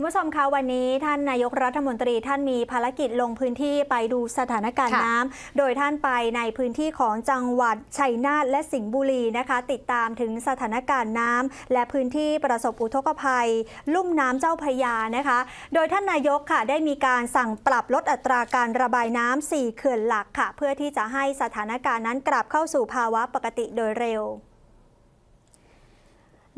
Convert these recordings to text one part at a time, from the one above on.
คุณผู้ชมคะวันนี้ท่านนายกรัฐมนตรีท่านมีภารกิจลงพื้นที่ไปดูสถานการณ์ค่ะน้ำโดยท่านไปในพื้นที่ของจังหวัดชัยนาทและสิงห์บุรีนะคะ ติดตามถึงสถานการณ์น้ำและพื้นที่ประสบอุทกภัย ลุ่มน้ำเจ้าพระยานะคะ โดยท่านนายกค่ะได้มีการสั่งปรับลดอัตราการระบายน้ำ4เขื่อนหลักค่ะ เพื่อที่จะให้สถานการณ์นั้นกลับเข้าสู่ภาวะปกติโดยเร็ว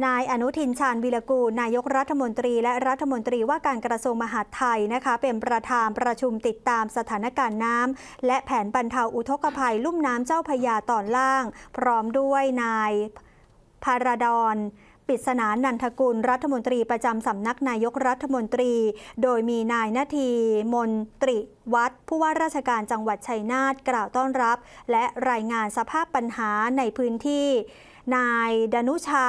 นายอนุทินชาญวีรกูลนายกรัฐมนตรีและรัฐมนตรีว่าการกระทรวงมหาดไทยนะคะเป็นประธานประชุมติดตามสถานการณ์น้ำและแผนบรรเทาอุทกภัยลุ่มน้ำเจ้าพยาตอนล่าง พร้อมด้วยนายพาราดอนปริศนานันทกุลรัฐมนตรีประจำสำนักนายกรัฐมนตรี โดยมีนายนาที มนตริวัดผู้ว่าราชการจังหวัดชัยนาทกล่าวต้อนรับ และรายงานสภาพปัญหาในพื้นที่ นายดนุชา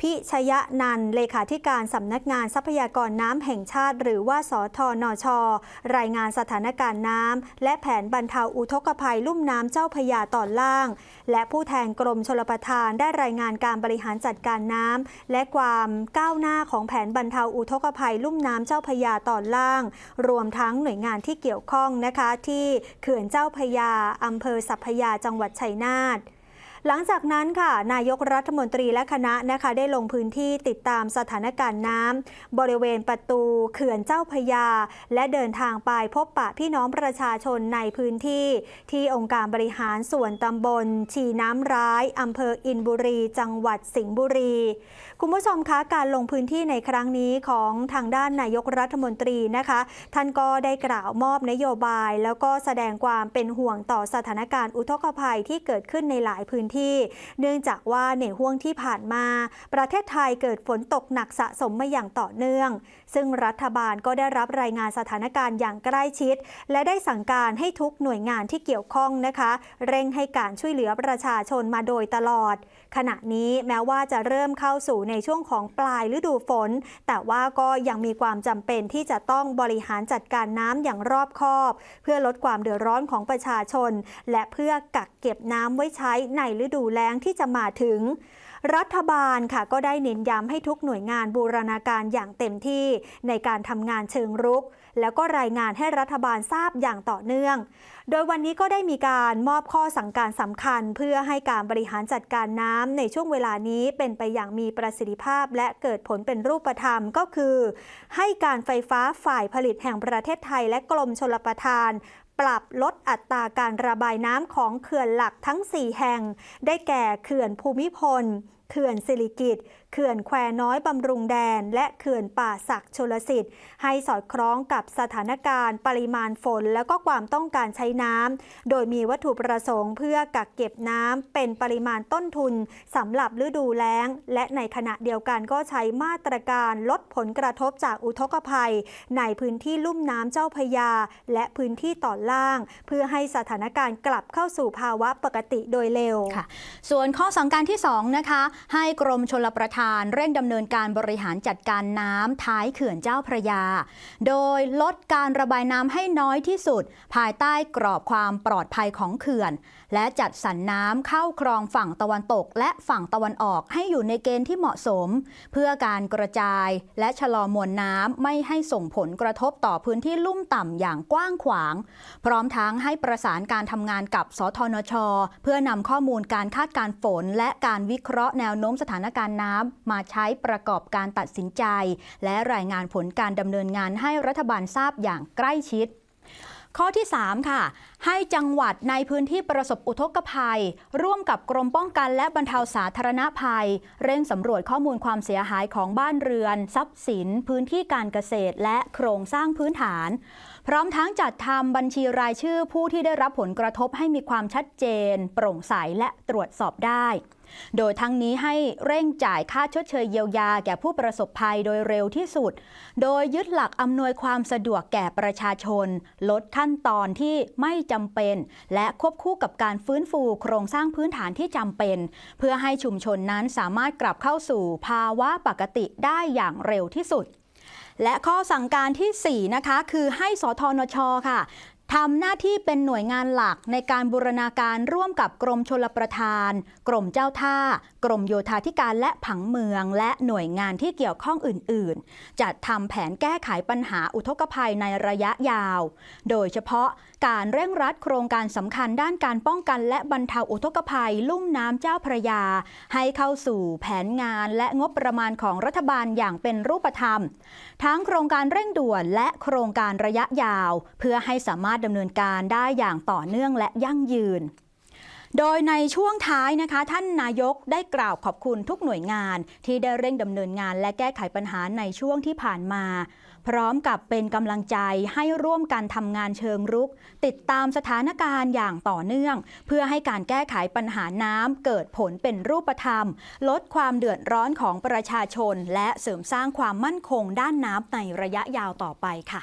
พิชยนันเลขาธิการสำนักงานทรัพยากรน้ำแห่งชาติ หรือว่าสทนช รายงานสถานการณ์น้ำและแผนบรรเทาอุทกภัยลุ่มน้ำเจ้าพยาตอนล่าง และผู้แทนกรมชลประทานได้รายงานการบริหารจัดการน้ำและความก้าวหน้าของแผนบรรเทาอุทกภัยลุ่มน้ำเจ้าพยาตอนล่าง รวมทั้งหน่วยงานที่เกี่ยวข้องนะคะที่เขื่อนเจ้าพยาอำเภอสัพพยาจังหวัดชัยนาท หลังจากนั้นค่ะ นายกรัฐมนตรีและคณะนะคะได้ลงพื้นที่ติดตามสถานการณ์น้ำบริเวณประตูเขื่อนเจ้าพยา และเดินทางไปพบปะพี่น้องประชาชนในพื้นที่ ที่องค์การบริหารส่วนตำบล ชีน้ำร้ายอำเภออินบุรี จังหวัดสิงห์บุรี คุณผู้ชมคะการลงพื้นที่ในครั้งนี้ของทางด้านนายกรัฐมนตรีนะคะ ท่านก็ได้กล่าวมอบนโยบาย แล้วก็แสดงความเป็นห่วงต่อสถานการณ์อุทกภัยที่เกิดขึ้นในหลายพื้นที่ เนื่องจากว่าในห่วงที่ผ่านมา ประเทศไทยเกิดฝนตกหนักสะสมมาอย่างต่อเนื่อง ซึ่งรัฐบาลก็ได้รับรายงานสถานการณ์อย่างใกล้ชิด และได้สั่งการให้ทุกหน่วยงานที่เกี่ยวข้องนะคะ เร่งให้การช่วยเหลือประชาชนมาโดยตลอด ขณะนี้แม้ว่าจะเริ่มเข้าสู่ในช่วงของปลายฤดูฝน แต่ว่าก็ยังมีความจำเป็นที่จะต้องบริหารจัดการน้ำอย่างรอบคอบ เพื่อลดความเดือดร้อนของประชาชน และเพื่อกักเก็บน้ำไว้ใช้ในฤดูแล้งที่จะมาถึง รัฐบาลค่ะก็ได้เน้นย้ำให้ทุกหน่วยงานบูรณาการอย่างเต็มที่ในการทำงานเชิงรุก แล้วก็รายงานให้รัฐบาลทราบอย่างต่อเนื่อง โดยวันนี้ก็ได้มีการมอบข้อสั่งการสำคัญ เพื่อให้การบริหารจัดการน้ำในช่วงเวลานี้เป็นไปอย่างมีประสิทธิภาพ และเกิดผลเป็นรูปธรรมก็คือ ให้การไฟฟ้าฝ่ายผลิตแห่งประเทศไทยและกรมชลประทาน ปรับลดอัตราการระบายน้ำของเขื่อนหลักทั้ง 4 แห่ง ได้แก่เขื่อนภูมิพล เขื่อนสิริกิตเขื่อนแควน้อยบำรุงแดน และเขื่อนป่าศักดิ์ชลสิทธิ์ ให้สอดคล้องกับสถานการณ์ปริมาณฝน แล้วก็ความต้องการใช้น้ำโดยมีวัตถุประสงค์เพื่อกักเก็บน้ำเป็นปริมาณต้นทุนสำหรับฤดูแล้ง และในขณะเดียวกันก็ใช้มาตรการลดผลกระทบจากอุทกภัย ในพื้นที่ลุ่มน้ำเจ้าพยา และพื้นที่ต่อนล่าง เพื่อให้สถานการณ์กลับเข้าสู่ภาวะปกติโดยเร็วค่ะส่วนข้อสั่งการที่2นะคะให้กรมชลประทานเร่งดำเนินการบริหารจัดการน้ำท้ายเขื่อนเจ้าพระยา โดยลดการระบายน้ำให้น้อยที่สุด ภายใต้กรอบความปลอดภัยของเขื่อน และจัดสรรน้ำเข้าคลองฝั่งตะวันตก และฝั่งตะวันออกให้อยู่ในเกณฑ์ที่เหมาะสม เพื่อการกระจายและชะลอมวลน้ำไม่ให้ส่งผลกระทบต่อพื้นที่ลุ่มต่ำอย่างกว้างขวาง พร้อมทั้งให้ประสานการทำงานกับสทนช เพื่อนำข้อมูลการคาดการฝนและการวิเคราะห์แนวโน้มสถานการณ์น้ำมาใช้ประกอบการตัดสินใจ และรายงานผลการดำเนินงานให้รัฐบาลทราบอย่างใกล้ชิดข้อที่ 3 ค่ะ ให้จังหวัดในพื้นที่ประสบอุทกภัย ร่วมกับกรมป้องกันและบรรเทาสาธารณภัย เร่งสำรวจข้อมูลความเสียหายของบ้านเรือน ทรัพย์สิน พื้นที่การเกษตร และโครงสร้างพื้นฐาน พร้อมทั้งจัดทำบัญชีรายชื่อผู้ที่ได้รับผลกระทบให้มีความชัดเจน โปร่งใสและตรวจสอบได้ โดยทั้งนี้ให้เร่งจ่ายค่าชดเชยเยียวยาแก่ผู้ประสบภัยโดยเร็วที่สุด โดยยึดหลักอำนวยความสะดวกแก่ประชาชน ลดขั้นตอนที่ไม่จำเป็น และควบคู่กับการฟื้นฟูโครงสร้างพื้นฐานที่จำเป็น เพื่อให้ชุมชนนั้นสามารถกลับเข้าสู่ภาวะปกติได้อย่างเร็วที่สุดและข้อสั่งการที่ 4 นะคะ คือให้สทนชค่ะ ทำหน้าที่เป็นหน่วยงานหลักในการบูรณาการร่วมกับกรมชลประทาน กรมเจ้าท่า กรมโยธาธิการและผังเมือง และหน่วยงานที่เกี่ยวข้องอื่น ๆ จัดทำแผนแก้ไขปัญหาอุทกภัยในระยะยาว โดยเฉพาะการเร่งรัดโครงการสำคัญด้านการป้องกัน และบรรเทาอุทกภัย ลุ่มน้ำเจ้าพระยา ให้เข้าสู่แผนงานและงบประมาณของรัฐบาลอย่างเป็นรูปธรรม ทั้งโครงการเร่งด่วนและโครงการระยะยาว เพื่อให้สามารถถดำเนินการได้อย่างต่อเนื่องและยั่งยืนโดยในช่วงท้ายนะคะ ท่านนายกได้กล่าวขอบคุณทุกหน่วยงานที่ได้เร่งดำเนินงานและแก้ไขปัญหาในช่วงที่ผ่านมา พร้อมกับเป็นกำลังใจให้ร่วมกันทำงานเชิงรุก ติดตามสถานการณ์อย่างต่อเนื่อง เพื่อให้การแก้ไขปัญหาน้ำเกิดผลเป็นรูปธรรม ลดความเดือดร้อนของประชาชน และเสริมสร้างความมั่นคงด้านน้ำในระยะยาวต่อไปค่ะ